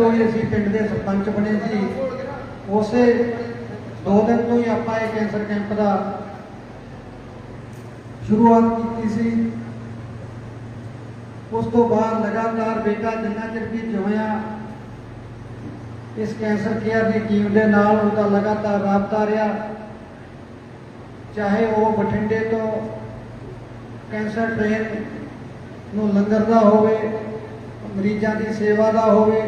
ਤੋਂ ਹੀ ਅਸੀਂ ਪਿੰਡ ਦੇ ਸਰਪੰਚ ਬਣੇ ਸੀ। ਉਸੇ ਦੋ ਦਿਨ ਤੋਂ ਹੀ ਆਪਾਂ ਇਹ ਕੈਂਸਰ ਕੈਂਪ ਦਾ ਸ਼ੁਰੂਆਤ ਕੀਤੀ ਸੀ। ਉਸ ਤੋਂ ਬਾਅਦ ਲਗਾਤਾਰ ਬੇਟਾ ਜਿੰਨਾ ਚਿਰ ਵੀ ਜਿਉਇਆ ਇਸ ਕੈਂਸਰ ਕੇਅਰ ਦੀ ਟੀਮ ਦੇ ਨਾਲ ਉਹਦਾ ਲਗਾਤਾਰ ਰਾਬਤਾ ਰਿਹਾ। ਚਾਹੇ ਉਹ ਬਠਿੰਡੇ ਤੋਂ ਕੈਂਸਰ ਟ੍ਰੇਨ ਨੂੰ ਲੰਗਰ ਦਾ ਹੋਵੇ, ਮਰੀਜ਼ਾਂ ਦੀ ਸੇਵਾ ਦਾ ਹੋਵੇ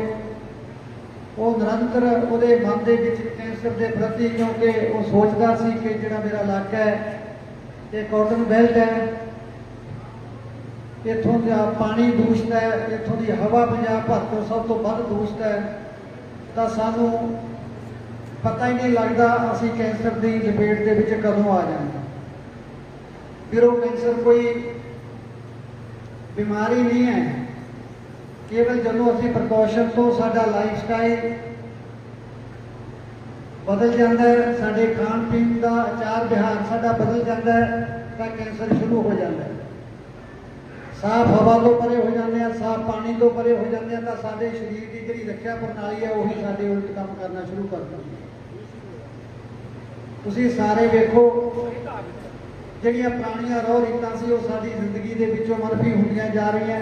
ਉਹ ਨਿਰੰਤਰ ਉਹਦੇ ਮਨ ਦੇ ਵਿੱਚ ਕੈਂਸਰ ਦੇ ਪ੍ਰਤੀ, ਕਿਉਂਕਿ ਉਹ ਸੋਚਦਾ ਸੀ ਕਿ ਜਿਹੜਾ ਮੇਰਾ ਇਲਾਕਾ ਹੈ, ਇਹ ਕਾਟਨ ਬੈਲਟ ਹੈ। ਇੱਥੋਂ ਦਾ ਪਾਣੀ ਦੂਸ਼ਿਤ ਹੈ, ਇੱਥੋਂ ਦੀ ਹਵਾ ਪੰਜਾਬ ਭਰ ਤੋਂ ਸਭ ਤੋਂ ਵੱਧ ਦੂਸ਼ਿਤ ਹੈ। ਤਾਂ ਸਾਨੂੰ ਪਤਾ ਹੀ ਨਹੀਂ ਲੱਗਦਾ ਅਸੀਂ ਕੈਂਸਰ ਦੀ ਲਪੇਟ ਦੇ ਵਿੱਚ ਕਦੋਂ ਆ ਜਾਵਾਂਗੇ। ਫਿਰ ਉਹ ਕੈਂਸਰ ਕੋਈ ਬਿਮਾਰੀ ਨਹੀਂ ਹੈ। ਕੇਵਲ ਜਦੋਂ ਅਸੀਂ ਪ੍ਰੀਕਾਸ਼ਨ ਤੋਂ ਸਾਡਾ ਲਾਈਫ ਸਟਾਈਲ ਬਦਲ ਜਾਂਦਾ ਹੈ, ਸਾਡੇ ਖਾਣ ਪੀਣ ਦਾ ਆਚਾਰ ਵਿਹਾਰ ਸਾਡਾ ਬਦਲ ਜਾਂਦਾ ਹੈ, ਤਾਂ ਕੈਂਸਰ ਸ਼ੁਰੂ ਹੋ ਜਾਂਦਾ ਹੈ। ਸਾਫ਼ ਹਵਾ ਤੋਂ ਪਰੇ ਹੋ ਜਾਂਦੇ ਆ ਸਾਫ਼ ਪਾਣੀ ਤੋਂ ਪਰੇ ਹੋ ਜਾਂਦੇ ਆ ਤਾਂ ਸਾਡੇ ਸਰੀਰ ਦੀ ਜਿਹੜੀ ਰੱਖਿਆ ਪ੍ਰਣਾਲੀ ਹੈ, ਉਹੀ ਸਾਡੇ ਉਲਟ ਕੰਮ ਕਰਨਾ ਸ਼ੁਰੂ ਕਰ ਦਿੰਦੀ ਤੁਸੀਂ ਸਾਰੇ ਵੇਖੋ, ਜਿਹੜੀਆਂ ਪੁਰਾਣੀਆਂ ਰੋਹ ਰੀਤਾਂ ਸੀ, ਉਹ ਸਾਡੀ ਜ਼ਿੰਦਗੀ ਦੇ ਵਿੱਚੋਂ ਮਨਫੀ ਹੁੰਦੀਆਂ ਜਾ ਰਹੀਆਂ।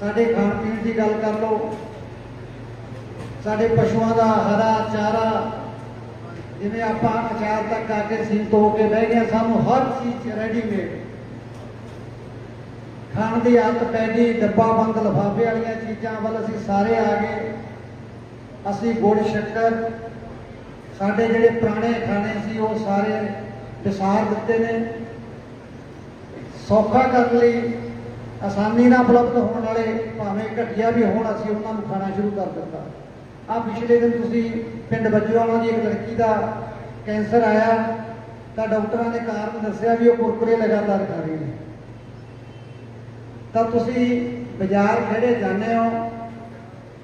ਸਾਡੇ ਖਾਣ ਪੀਣ ਦੀ ਗੱਲ ਕਰ ਲਓ। ਸਾਡੇ ਪਸ਼ੂਆਂ ਦਾ ਹਰਾ ਚਾਰਾ, ਜਿਵੇਂ ਆਪਾਂ ਅਚਾਰ ਤੱਕ ਆ ਕੇ ਸੀਮਤ ਹੋ ਕੇ ਬਹਿ ਗਏ ਸਾਨੂੰ ਹਰ ਚੀਜ਼ ਰੈਡੀਮੇਡ ਖਾਣ ਦੀ ਆਦਤ ਪੈ ਗਈ, ਡੱਬਾ ਬੰਦ, ਲਿਫਾਫੇ ਵਾਲੀਆਂ ਚੀਜ਼ਾਂ ਵੱਲ ਅਸੀਂ ਸਾਰੇ ਆ ਗਏ। ਅਸੀਂ ਗੁੜ, ਸ਼ੱਕਰ, ਸਾਡੇ ਜਿਹੜੇ ਪੁਰਾਣੇ ਖਾਣੇ ਸੀ, ਉਹ ਸਾਰੇ ਵਿਸਾਰ ਦਿੱਤੇ ਨੇ। ਸੌਖਾ ਕਰਨ ਲਈ ਆਸਾਨੀ ਨਾਲ ਉਪਲਬਧ ਹੋਣ ਵਾਲੇ ਭਾਵੇਂ ਘਟੀਆ ਵੀ ਹੋਣ, ਅਸੀਂ ਉਹਨਾਂ ਨੂੰ ਖਾਣਾ ਸ਼ੁਰੂ ਕਰ ਦਿੱਤਾ। ਆ ਪਿਛਲੇ ਦਿਨ ਤੁਸੀਂ ਪਿੰਡ ਬੱਜੂਆਣਾ ਦੀ ਇੱਕ ਲੜਕੀ ਦਾ ਕੈਂਸਰ ਆਇਆ। ਤਾਂ ਡਾਕਟਰਾਂ ਨੇ ਕਾਰਨ ਦੱਸਿਆ ਵੀ ਉਹ ਕੁਰਕਰੇ ਲਗਾਤਾਰ ਖਾ ਰਹੀ ਨੇ। ਤਾਂ ਤੁਸੀਂ ਬਾਜ਼ਾਰ ਖੜੇ ਜਾਂਦੇ ਹੋ।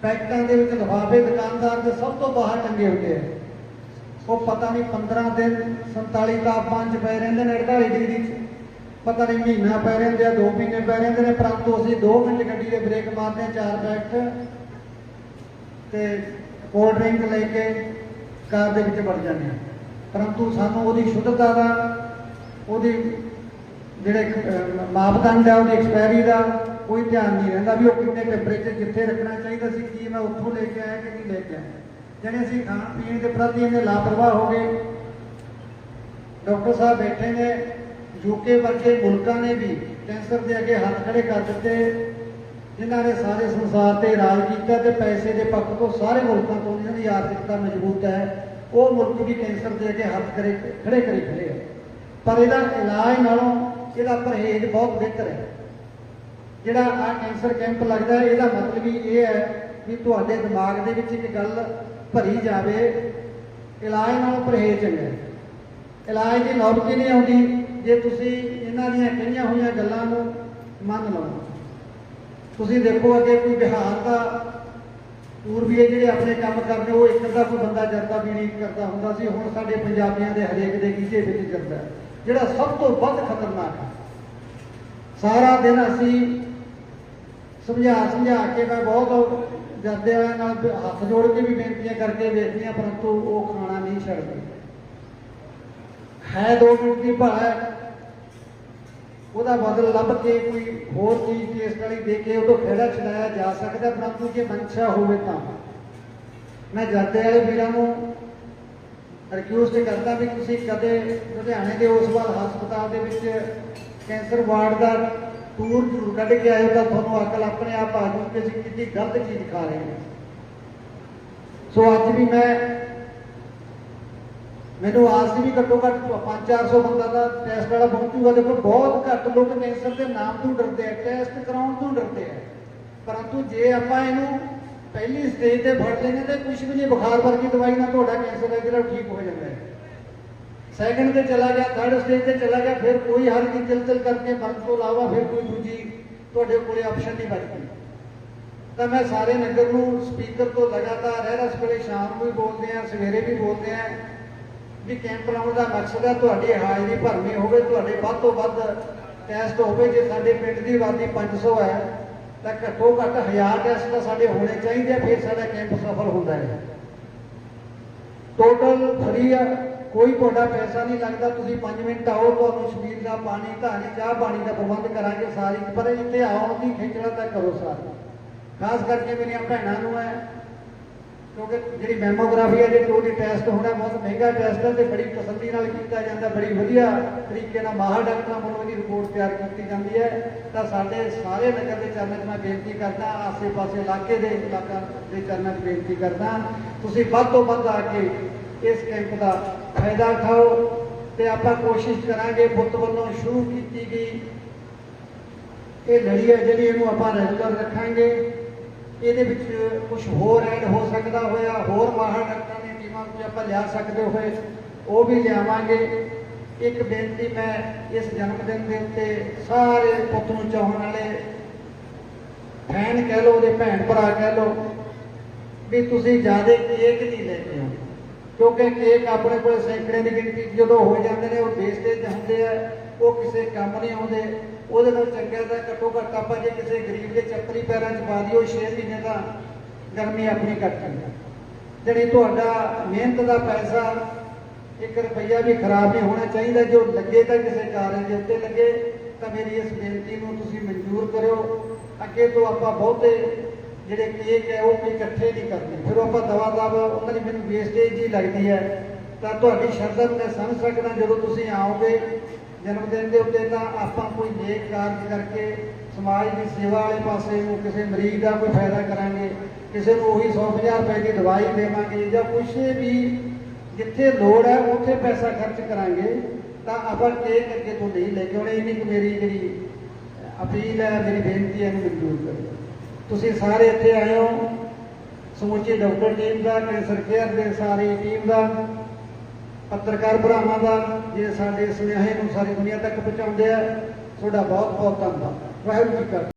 ਪੈਕਟਾਂ ਦੇ ਵਿੱਚ ਲਿਫਾਫੇ ਦੁਕਾਨਦਾਰ ਦੇ ਸਭ ਤੋਂ ਬਾਹਰ ਟੰਗੇ ਹੁੰਦੇ ਆ। ਉਹ ਪਤਾ ਨਹੀਂ 15 ਦਿਨ 47 ਤਾਪਮਾਨ ਚ ਪਏ ਰਹਿੰਦੇ ਨੇ 48 ਡਿਗਰੀ ਚ। ਪਤਾ ਨਹੀਂ ਮਹੀਨਾ ਪੈ ਰਹਿੰਦੇ ਆ 2 ਮਹੀਨੇ ਪੈ ਰਹਿੰਦੇ ਨੇ ਪਰੰਤੂ ਅਸੀਂ 2 ਮਿੰਟ ਗੱਡੀ ਦੇ ਬ੍ਰੇਕ ਮਾਰਦੇ ਆ, ਚਾਰ ਪੈਕਟ ਤੇ ਕੋਲਡ ਡਰਿੰਕ ਲੈ ਕੇ ਕਾਰ ਦੇ ਵਿੱਚ ਵੜ ਜਾਂਦੇ ਆ। ਪਰੰਤੂ ਸਾਨੂੰ ਉਹਦੀ ਸ਼ੁੱਧਤਾ ਦਾ, ਉਹਦੀ ਜਿਹੜੇ ਮਾਪਦੰਡ ਆ, ਉਹਦੀ ਐਕਸਪਾਇਰੀ ਦਾ ਕੋਈ ਧਿਆਨ ਨਹੀਂ ਰਹਿੰਦਾ ਵੀ ਉਹ ਕਿੰਨੇ ਟੈਂਪਰੇਚਰ ਜਿੱਥੇ ਰੱਖਣਾ ਚਾਹੀਦਾ ਸੀ, ਕੀ ਮੈਂ ਉੱਥੋਂ ਲੈ ਕੇ ਆਇਆ ਕਿ ਨਹੀਂ ਲੈ ਕੇ ਆਇਆ। ਜਿਹੜੇ ਅਸੀਂ ਖਾਣ ਪੀਣ ਦੇ ਪ੍ਰਤੀ ਇਹਨੇ ਲਾਪਰਵਾਹ ਹੋ ਗਏ। ਡਾਕਟਰ ਸਾਹਿਬ ਬੈਠੇ ਨੇ ਯੂਕੇ ਵਰਗੇ ਮੁਲਕਾਂ ਨੇ ਵੀ ਕੈਂਸਰ ਦੇ ਅੱਗੇ ਹੱਥ ਖੜੇ ਕਰ ਦਿੱਤੇ। ਜਿਨ੍ਹਾਂ ਨੇ ਸਾਰੇ ਸੰਸਾਰ ਤੇ ਰਾਜ ਕੀਤਾ ਤੇ ਪੈਸੇ ਦੇ ਪੱਖ ਤੋਂ ਸਾਰੇ ਮੁਲਕਾਂ ਤੋਂ ਇਹਨਾਂ ਦੀ ਆਰਥਿਕਤਾ ਮਜ਼ਬੂਤ ਹੈ। ਉਹ ਮੁਲਕ ਵੀ ਕੈਂਸਰ ਦੇ ਅੱਗੇ ਹੱਥ ਖੜੇ ਖੜੇ ਕਰੀ ਖੜੇ ਆ। ਪਰ ਇਹਦਾ ਇਲਾਜ ਨਾਲੋਂ ਇਹਦਾ ਪਰਹੇਜ਼ ਬਹੁਤ ਬਿਹਤਰ ਹੈ। ਜਿਹੜਾ ਆ ਕੈਂਸਰ ਕੈਂਪ ਲੱਗਦਾ ਹੈ, ਇਹਦਾ ਮਤਲਬ ਹੀ ਇਹ ਹੈ ਵੀ ਤੁਹਾਡੇ ਦਿਮਾਗ ਦੇ ਵਿੱਚ ਇੱਕ ਗੱਲ ਭਰੀ ਜਾਵੇ। ਇਲਾਜ ਨਾਲੋਂ ਪਰਹੇਜ਼ ਚੰਗਾ ਹੈ। ਇਲਾਜ ਦੀ ਨੌਬਤ ਨਹੀਂ ਆਉਂਦੀ, ਜੇ ਤੁਸੀਂ ਇਹਨਾਂ ਦੀਆਂ ਕਹੀਆਂ ਹੋਈਆਂ ਗੱਲਾਂ ਨੂੰ ਮੰਨ ਲਓ। ਤੁਸੀਂ ਦੇਖੋ ਅੱਗੇ ਕੋਈ ਬਿਹਾਰ ਦਾ ਪੂਰਬੀਏ ਜਿਹੜੇ ਆਪਣੇ ਕੰਮ ਕਰਦੇ, ਉਹ ਇੱਕ ਅੱਧਾ ਕੋਈ ਬੰਦਾ ਜਰਦਾ ਵੀ ਨਹੀਂ ਕਰਦਾ ਹੁੰਦਾ ਸੀ, ਹੁਣ ਸਾਡੇ ਪੰਜਾਬੀਆਂ ਦੇ ਹਰੇਕ ਦੇ ਗੀਤੇ ਵਿੱਚ ਜਰਦਾ ਜਿਹੜਾ ਸਭ ਤੋਂ ਵੱਧ ਖਤਰਨਾਕ ਹੈ। ਸਾਰਾ ਦਿਨ ਅਸੀਂ ਸਮਝਾ ਸਮਝਾ ਕੇ ਮੈਂ ਬਹੁਤ ਜਰਦੇ ਵਾਲਿਆਂ ਨਾਲ ਹੱਥ ਜੋੜ ਕੇ ਵੀ ਬੇਨਤੀਆਂ ਕਰਕੇ ਵੇਖਦੇ ਹਾਂ ਪਰੰਤੂ ਉਹ ਖਾਣਾ ਨਹੀਂ ਛੱਡਦੇ। ਹੈ ਦੋ ਮਿੰਟ ਦੀ ਭਾਲ ਉਹਦਾ ਬਦਲ ਲੱਭ ਕੇ ਕੋਈ ਹੋਰ ਚੀਜ਼ ਕੇਸ ਵਾਲੀ ਦੇ ਕੇ ਉਹ ਤੋਂ ਖੇੜਾ ਛਡਾਇਆ ਜਾ ਸਕਦਾ ਪਰੰਤੂ ਜੇ ਮਨਸ਼ਾ ਹੋਵੇ ਤਾਂ। ਮੈਂ ਜਰਦੇ ਵਾਲੇ ਵੀਰਾਂ ਨੂੰ ਰਿਕਵੈਸਟ ਕਰਦਾ ਵੀ ਤੁਸੀਂ ਕਦੇ ਲੁਧਿਆਣੇ ਦੇ ਉਸ ਵਾਲ ਹਸਪਤਾਲ ਦੇ ਵਿੱਚ ਕੈਂਸਰ ਵਾਰਡ ਦਾ ਟੂਰ ਜ਼ਰੂਰ ਕੱਢ ਕੇ ਆਇਓ ਤਾਂ ਤੁਹਾਨੂੰ ਅਕਲ ਆਪਣੇ ਆਪ ਆ ਜੂ ਕਿ ਅਸੀਂ ਕਿੰਨੀ ਗਲਤ ਚੀਜ਼ ਖਾ ਰਹੇ ਹਾਂ। ਸੋ ਅੱਜ ਵੀ ਮੈਂ ਮੈਨੂੰ ਆਸ ਸੀ ਵੀ ਘੱਟੋ ਘੱਟ 5-400 ਬੰਦਾ ਦਾ ਟੈਸਟ ਵਾਲਾ ਪਹੁੰਚੂਗਾ ਦੇਖੋ, ਬਹੁਤ ਘੱਟ ਲੋਕ ਕੈਂਸਰ ਦੇ ਨਾਮ ਤੋਂ ਡਰਦੇ ਆ ਟੈਸਟ ਕਰਾਉਣ ਤੋਂ ਡਰਦੇ ਆ। ਪਰੰਤੂ ਜੇ ਆਪਾਂ ਇਹਨੂੰ ਪਹਿਲੀ ਸਟੇਜ ਤੇ ਫੜ ਲੈਂਦੇ ਤੇ ਕੁਝ ਵੀ ਨਹੀਂ, ਬੁਖਾਰ ਵਰਗੀ ਦਵਾਈ ਨਾਲ ਤੁਹਾਡਾ ਕੈਂਸਰ ਹੈ ਜਿਹੜਾ ਠੀਕ ਹੋ ਜਾਂਦਾ ਹੈ। ਸੈਕੰਡ ਤੇ ਚਲਾ ਗਿਆ ਥਰਡ ਸਟੇਜ ਤੇ ਚਲਾ ਗਿਆ, ਫਿਰ ਕੋਈ ਹਰ ਕੀ ਚਲ ਕਰਕੇ ਮਰਨ ਤੋਂ ਇਲਾਵਾ ਫਿਰ ਕੋਈ ਦੂਜੀ ਤੁਹਾਡੇ ਕੋਲੇ ਆਪਸ਼ਨ ਨਹੀਂ ਬਚਦੀ। ਤਾਂ ਮੈਂ ਸਾਰੇ ਨਗਰ ਨੂੰ ਸਪੀਕਰ ਤੋਂ ਲਗਾਤਾਰ ਰਹਿ ਰਸ ਵੇਲੇ ਸ਼ਾਮ ਨੂੰ ਵੀ ਬੋਲਦੇ ਆ ਸਵੇਰੇ ਵੀ ਬੋਲਦੇ ਆ ਵੀ ਕੈਂਪ ਲਾਉਣ ਦਾ ਮਕਸਦ ਹੈ ਤੁਹਾਡੀ ਹਾਜ਼ਰੀ ਭਰਨੀ ਹੋਵੇ, ਤੁਹਾਡੇ ਵੱਧ ਤੋਂ ਵੱਧ ਟੈਸਟ ਹੋਵੇ। ਜੇ ਸਾਡੇ ਪਿੰਡ ਦੀ ਆਬਾਦੀ 500 ਹੈ, ਤਾਂ ਘੱਟੋ ਘੱਟ 1000 ਟੈਸਟ ਤਾਂ ਸਾਡੇ ਹੋਣੇ ਚਾਹੀਦੇ ਫਿਰ ਸਾਡਾ ਕੈਂਪ ਸਫਲ ਹੁੰਦਾ ਹੈ। ਟੋਟਲ ਫਰੀ ਆ, ਕੋਈ ਤੁਹਾਡਾ ਪੈਸਾ ਨਹੀਂ ਲੱਗਦਾ, ਤੁਸੀਂ 5 ਮਿੰਟ ਆਓ, ਤੁਹਾਨੂੰ ਸ਼ਬੀਰ ਦਾ ਪਾਣੀ ਧਾਣੀ ਚਾਹ ਪਾਣੀ ਦਾ ਪ੍ਰਬੰਧ ਕਰਾਂਗੇ ਸਾਰੀ। ਪਰ ਇੱਥੇ ਆਉਣ ਦੀ ਖੇਚਲਾ ਤਾਂ ਕਰੋ ਸਾਰੀ। ਖਾਸ ਕਰਕੇ ਮੇਰੀਆਂ ਭੈਣਾਂ ਨੂੰ ਹੈ ਕਿਉਂਕਿ ਜਿਹੜੀ ਮੈਮੋਗ੍ਰਾਫੀ ਹੈ ਜੇ ਉਹਦੀ ਟੈਸਟ ਹੋਣਾ ਬਹੁਤ ਮਹਿੰਗਾ ਟੈਸਟ ਹੈ ਤੇ ਬੜੀ ਤਸੱਲੀ ਨਾਲ ਕੀਤਾ ਜਾਂਦਾ, ਬੜੀ ਵਧੀਆ ਤਰੀਕੇ ਨਾਲ ਮਾਹਰ ਡਾਕਟਰਾਂ ਵੱਲੋਂ ਇਹਦੀ ਰਿਪੋਰਟ ਤਿਆਰ ਕੀਤੀ ਜਾਂਦੀ ਹੈ। ਤਾਂ ਸਾਡੇ ਸਾਰੇ ਨਗਰ ਦੇ ਚਰਨਾਂ 'ਚ ਮੈਂ ਬੇਨਤੀ ਕਰਦਾ, ਆਸੇ-ਪਾਸੇ ਇਲਾਕੇ ਦੇ ਇਲਾਕਾ ਦੇ ਚਰਨਾਂ 'ਚ ਬੇਨਤੀ ਕਰਦਾ, ਤੁਸੀਂ ਵੱਧ ਤੋਂ ਵੱਧ ਆ ਕੇ ਇਸ ਕੈਂਪ ਦਾ ਫਾਇਦਾ ਉਠਾਓ ਤੇ ਆਪਾਂ ਕੋਸ਼ਿਸ਼ ਕਰਾਂਗੇ ਪੁੱਤ ਵੱਲੋਂ ਸ਼ੁਰੂ ਕੀਤੀ ਗਈ। ਇਹ ਲੜੀ ਹੈ ਜਿਹੜੀ ਇਹਨੂੰ ਆਪਾਂ ਰੈਗੂਲਰ ਰੱਖਾਂਗੇ। ਇਹਦੇ ਵਿੱਚ ਕੁਝ ਹੋਰ ਐਡ ਹੋ ਸਕਦਾ ਹੋਇਆ, ਹੋਰ ਮਾਹਰ ਡਾਕਟਰਾਂ ਦੀ ਟੀਮਾਂ ਕੋਈ ਆਪਾਂ ਲਿਆ ਸਕਦੇ ਹੋਏ, ਉਹ ਵੀ ਲਿਆਵਾਂਗੇ। ਇੱਕ ਬੇਨਤੀ ਮੈਂ ਇਸ ਜਨਮ ਦਿਨ ਦੇ ਉੱਤੇ ਸਾਰੇ ਪੁੱਤ ਨੂੰ ਚਾਹਣ ਵਾਲੇ ਫੈਨ ਕਹਿ ਲਓ, ਉਹਦੇ ਭੈਣ ਭਰਾ ਕਹਿ ਲਓ, ਵੀ ਤੁਸੀਂ ਜ਼ਿਆਦਾ ਕੇਕ ਨਹੀਂ ਲੈਂਦੇ ਹੋ ਕਿਉਂਕਿ ਕੇਕ ਆਪਣੇ ਕੋਲ ਸੈਂਕੜੇ ਦੀ ਗਿਣਤੀ ਜਦੋਂ ਹੋ ਜਾਂਦੇ ਨੇ, ਉਹ ਵੇਸਟੇਜ ਹੁੰਦੇ ਆ, ਉਹ ਕਿਸੇ ਕੰਮ ਨਹੀਂ ਆਉਂਦੇ। ਉਹਦੇ ਨਾਲ ਚੰਗਾ ਤਾਂ ਘੱਟੋ ਘੱਟ ਆਪਾਂ ਜੇ ਕਿਸੇ ਗਰੀਬ ਦੇ ਚੱਪਰੀ ਪੈਰਾਂ 'ਚ ਪਾ ਦਿਓ 6 ਮਹੀਨੇ ਦਾ ਗਰਮੀ ਆਪਣੀ ਕੱਟ ਜਾਂਦੀ ਜਿਹੜੀ ਤੁਹਾਡਾ ਮਿਹਨਤ ਦਾ ਪੈਸਾ, ਇੱਕ ਰੁਪਈਆ ਵੀ ਖਰਾਬ ਨਹੀਂ ਹੋਣਾ ਚਾਹੀਦਾ, ਜੋ ਲੱਗੇ ਤਾਂ ਕਿਸੇ ਕਾਰਨ ਦੇ ਉੱਤੇ ਲੱਗੇ, ਤਾਂ ਮੇਰੀ ਇਸ ਬੇਨਤੀ ਨੂੰ ਤੁਸੀਂ ਮਨਜ਼ੂਰ ਕਰਿਓ। ਅੱਗੇ ਤੋਂ ਆਪਾਂ ਬਹੁਤੇ ਜਿਹੜੇ ਕੇਕ ਹੈ, ਉਹ ਵੀ ਇਕੱਠੇ ਨਹੀਂ ਕਰਦੇ। ਫਿਰ ਉਹ ਆਪਾਂ ਦਵਾ ਦਵਾ, ਉਹਨਾਂ ਦੀ ਮੈਨੂੰ ਵੇਸਟੇਜ ਹੀ ਲੱਗਦੀ ਹੈ। ਤਾਂ ਤੁਹਾਡੀ ਸ਼ਰਧਾ ਨੂੰ ਮੈਂ ਸਮਝ ਸਕਦਾ, ਜਦੋਂ ਤੁਸੀਂ ਆਓਗੇ ਜਨਮ ਦਿਨ ਦੇ ਉੱਤੇ, ਤਾਂ ਆਪਾਂ ਕੋਈ ਨੇਕ ਕਾਰਜ ਕਰਕੇ ਸਮਾਜ ਦੀ ਸੇਵਾ ਵਾਲੇ ਪਾਸੇ ਨੂੰ ਕਿਸੇ ਮਰੀਜ਼ ਦਾ ਕੋਈ ਫਾਇਦਾ ਕਰਾਂਗੇ, ਕਿਸੇ ਨੂੰ ਉਹੀ 100 ਰੁਪਏ ਦੀ ਦਵਾਈ ਦੇਵਾਂਗੇ, ਜਾਂ ਕੁਛ ਵੀ ਜਿੱਥੇ ਲੋੜ ਹੈ, ਉੱਥੇ ਪੈਸਾ ਖਰਚ ਕਰਾਂਗੇ, ਤਾਂ ਆਪਾਂ ਕੇਕ ਅੱਗੇ ਤੋਂ ਨਹੀਂ ਲੈ ਕੇ ਆਉਣੇ। ਇੰਨੀ ਕੁ ਮੇਰੀ ਜਿਹੜੀ ਅਪੀਲ ਹੈ, ਮੇਰੀ ਬੇਨਤੀ ਹੈ, ਇਹਨੂੰ ਮਨਜ਼ੂਰ ਕਰੋ। ਤੁਸੀਂ ਸਾਰੇ ਇੱਥੇ ਆਏ ਹੋ। ਸਮੁੱਚੀ ਡਾਕਟਰ ਟੀਮ ਦਾ ਕੈਂਸਰ ਕੇਅਰ ਦੇ ਸਾਰੀ ਟੀਮ ਦਾ, ਪੱਤਰਕਾਰ ਭਰਾਵਾਂ ਦਾ, ਜੇ ਸਾਡੇ ਸੁਨੇਹੇ ਨੂੰ ਸਾਰੀ ਦੁਨੀਆ ਤੱਕ ਪਹੁੰਚਾਉਂਦੇ ਆ, ਤੁਹਾਡਾ ਬਹੁਤ ਬਹੁਤ ਧੰਨਵਾਦ। ਵਾਹਿਗੁਰੂ ਜੀ ਕਾ